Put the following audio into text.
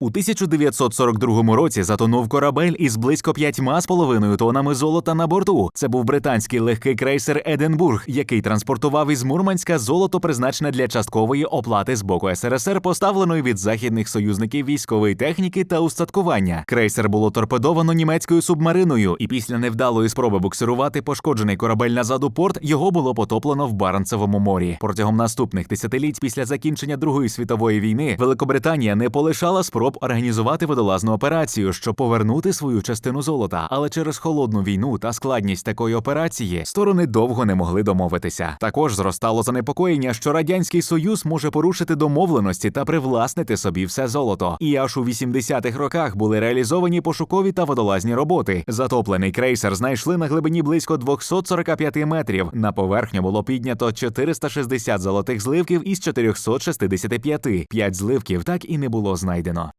У 1942 році затонув корабель із близько п'ятьма з половиною тонами золота на борту. Це був британський легкий крейсер Единбург, який транспортував із Мурманська золото, призначене для часткової оплати з боку СРСР, поставленої від західних союзників військової техніки та устаткування. Крейсер було торпедовано німецькою субмариною, і після невдалої спроби буксирувати пошкоджений корабель назад у порт його було потоплено в Баренцевому морі. Протягом наступних десятиліть після закінчення Другої світової війни Великобританія не полишала спроб організувати водолазну операцію, щоб повернути свою частину золота. Але через холодну війну та складність такої операції сторони довго не могли домовитися. Також зростало занепокоєння, що радянський союз може порушити домовленості та привласнити собі все золото. І аж у 80-х роках були реалізовані пошукові та водолазні роботи. Затоплений крейсер знайшли на глибині близько 245 метрів. На поверхню було піднято 460 золотих зливків із 465. П'ять зливків так і не було знайдено.